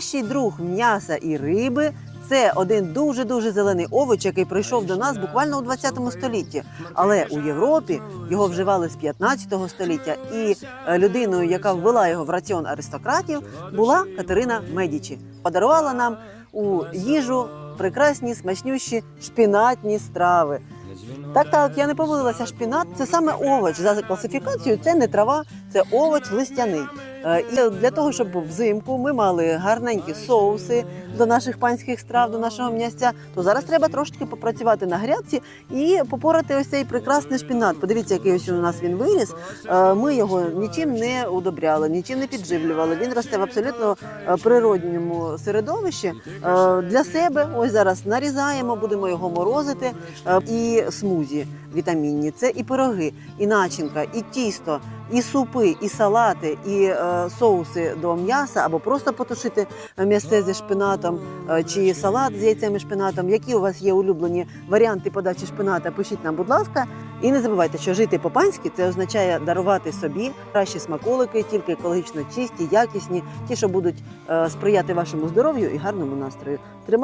Кращий друг м'яса і риби це один дуже дуже зелений овоч, який прийшов до нас буквально у 20 столітті. Але у Європі його вживали з 15 століття, і е, людиною, яка ввела його в раціон аристократів, була Катерина Медічі. Подарувала нам у їжу прекрасні смачнющі шпінатні страви. Так, так, я не помилилася. Шпінат це саме овоч. За класифікацією це не трава, це овоч листяний. Е, І для того, щоб взимку ми мали гарненькі соуси до наших панських страв, до нашого м'ясця, то зараз треба трошки попрацювати на грядці і попорати ось цей прекрасний шпінат. Подивіться, який ось у нас він виріс. Е, Ми його нічим не удобряли, нічим не підживлювали. Він росте в абсолютно е, природньому середовищі. Для себе ось зараз нарізаємо, будемо його морозити. І смузі вітамінні, це і пироги, і начинка, і тісто, і супи, і салати, і е, соуси до м'яса, або просто потушити м'ясце зі шпинатом, е, чи салат з яйцем і шпинатом. Які у вас є улюблені варіанти подачі шпината? Пишіть нам, будь ласка. І не забувайте, що жити по-панськи це означає дарувати собі кращі смаколики, тільки екологічно чисті, якісні, ті, що будуть е, сприяти вашому здоров'ю і гарному настрою. Тримайте